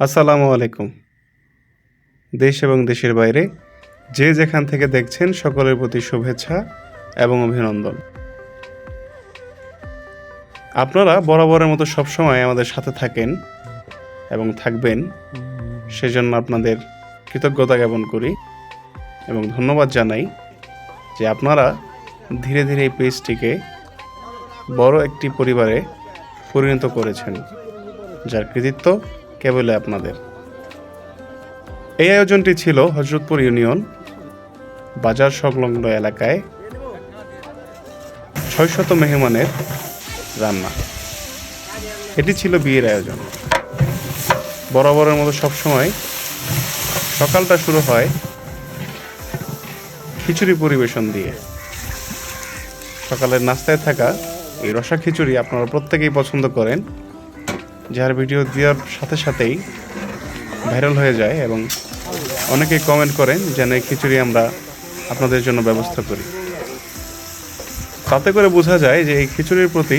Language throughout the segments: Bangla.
আসসালামু আলাইকুম। দেশ এবং দেশের বাইরে যে যেখান থেকে দেখছেন সকলের প্রতি শুভেচ্ছা এবং অভিনন্দন। আপনারা বরাবরের মতো সবসময় আমাদের সাথে থাকেন এবং থাকবেন, সেজন্য আপনাদের কৃতজ্ঞতা জ্ঞাপন করি এবং ধন্যবাদ জানাই যে আপনারা ধীরে ধীরে এই পেজটিকে বড় একটি পরিবারে পরিণত করেছেন, যার কৃতিত্ব কেবলই আপনাদের। এই আয়োজনটি ছিল হজরতপুর ইউনিয়ন বাজার সংলগ্ন এলাকায় ছয়শত মেহমানের রান্না। এটি ছিল বিয়ের আয়োজন। বরাবরের মতো সবসময় সকালটা শুরু হয় খিচুড়ি পরিবেশন দিয়ে। সকালের নাস্তায় থাকা এই রসা খিচুড়ি আপনারা প্রত্যেকেই পছন্দ করেন। যার ভিডিও দেওয়ার সাথে সাথেই ভাইরাল হয়ে যায় এবং অনেকেই কমেন্ট করেন যেন খিচুড়ি আমরা আপনাদের জন্য ব্যবস্থা করি। তাতে করে বোঝা যায় যে, এই খিচুড়ির প্রতি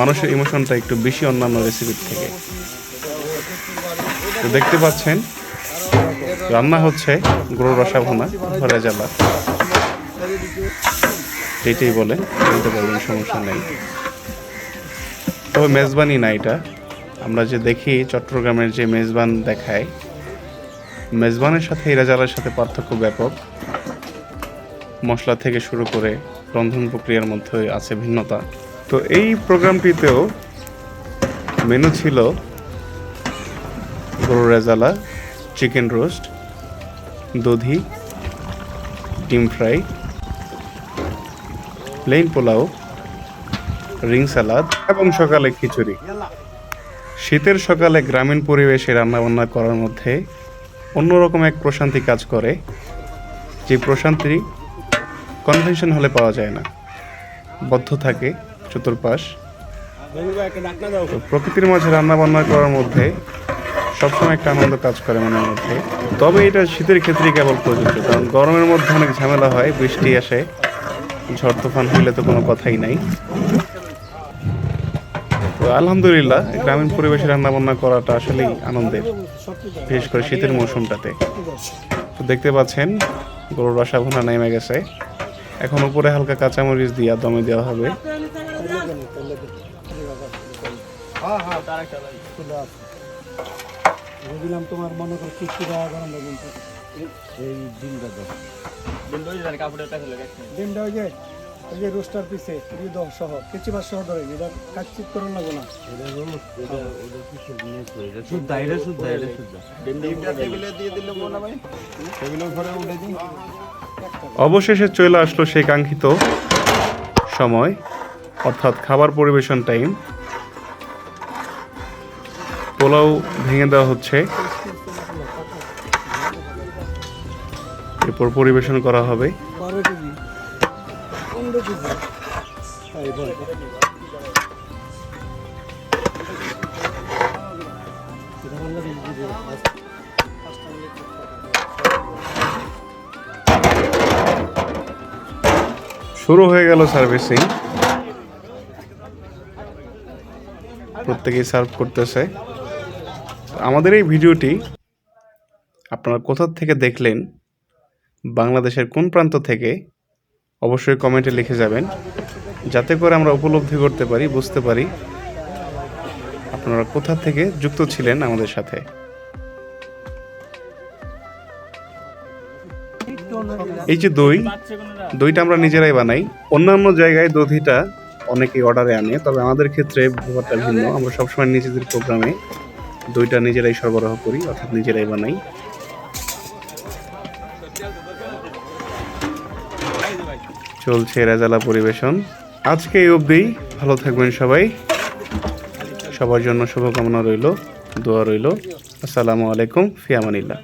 মানুষের ইমোশনটা একটু বেশি অন্যান্য রেসিপির থেকে। তো দেখতে পাচ্ছেন, রান্না হচ্ছে গরুর রসা ভোনা ঘরে জ্বালা এটাই বলে, বলতে পারবেন সমস্যা নেই। তবে মেজবানি না এটা। আমরা যে দেখি চট্টগ্রামের যে মেজবান দেখায়, মেজবানের সাথে ইরাজালার সাথে পার্থক্য ব্যাপক। মশলা থেকে শুরু করে রন্ধন প্রক্রিয়ার মধ্যে আছে ভিন্নতা। তো এই প্রোগ্রামটিতেও মেনু ছিল গরুর রেজালা চিকেন রোস্ট দধি, ডিম fry plain pulao ring salad এবং সকালে খিচুড়ি। শীতের সকালে গ্রামীণ পরিবেশে রান্নাবান্না করার মধ্যে অন্যরকম এক প্রশান্তি কাজ করে, যে প্রশান্তি কনভেনশন হলে পাওয়া যায় না। বদ্ধ থাকে, চতুর্পাশ। প্রকৃতির মাঝে রান্নাবান্না করার মধ্যে সবসময় একটা আনন্দ কাজ করে মনের মধ্যে। তবে এটা শীতের ক্ষেত্রে কেবল প্রযোজ্য, কারণ গরমের মধ্যে অনেক ঝামেলা হয়, বৃষ্টি আসে, ঝড় তুফান হইলে তো কোনো কথাই নাই। তো আলহামদুলিল্লাহ গ্রামীণ পরিবেশে রান্না বান্না করাটা আসলেই আনন্দের বিশেষ করে শীতের মৌসুমটাতে। তো দেখতে পাচ্ছেন গরুর রসা ভুনা নেমে গেছে। এখন উপরে হালকা কাঁচামরিচ দিয়া দমে দেওয়া হবে। দিলাম তোমার মনে করো খিচুড়া গরম এই ডিমটা ডিমটা ওই যে যে রোস্টার পিসে সহ সহ ধরে এটা কাচ্চিত করে না। অবশেষে চলে আসলো সেই কাঙ্ক্ষিত সময় অর্থাৎ খাবার পরিবেশন টাইম পোলাও ভেঙে দেওয়া হচ্ছে। এরপর পরিবেশন করা হবে। শুরু হয়ে গেল সার্ভিসিং। প্রত্যেকেই সার্ভ করতেছে। আমাদের এই ভিডিওটি আপনারা কোথা থেকে দেখলেন? বাংলাদেশের কোন প্রান্ত থেকে? অবশ্যই কমেন্টে লিখে যাবেন। যাতে করে আমরা উপলব্ধি করতে পারি, বুঝতে পারি আপনারা কোথা থেকে যুক্ত ছিলেন আমাদের সাথে। এই যে দই, দইটা আমরা নিজেরাই বানাই। অন্যান্য জায়গায় দধিটা অনেকেই অর্ডারে আনে, তবে আমাদের ক্ষেত্রে ব্যাপারটা ভিন্ন। আমরা সবসময় নিজেদের প্রোগ্রামে দইটা নিজেরাই সরবরাহ করি, অর্থাৎ নিজেরাই বানাই। চলছে রেজালা পরিবেশন। আজকে এই অবধি ভালো থাকবেন সবাই। সবার জন্য শুভকামনা রইল, দোয়া রইল। আসসালামু আলাইকুম ফিয়ামানিল্লাহ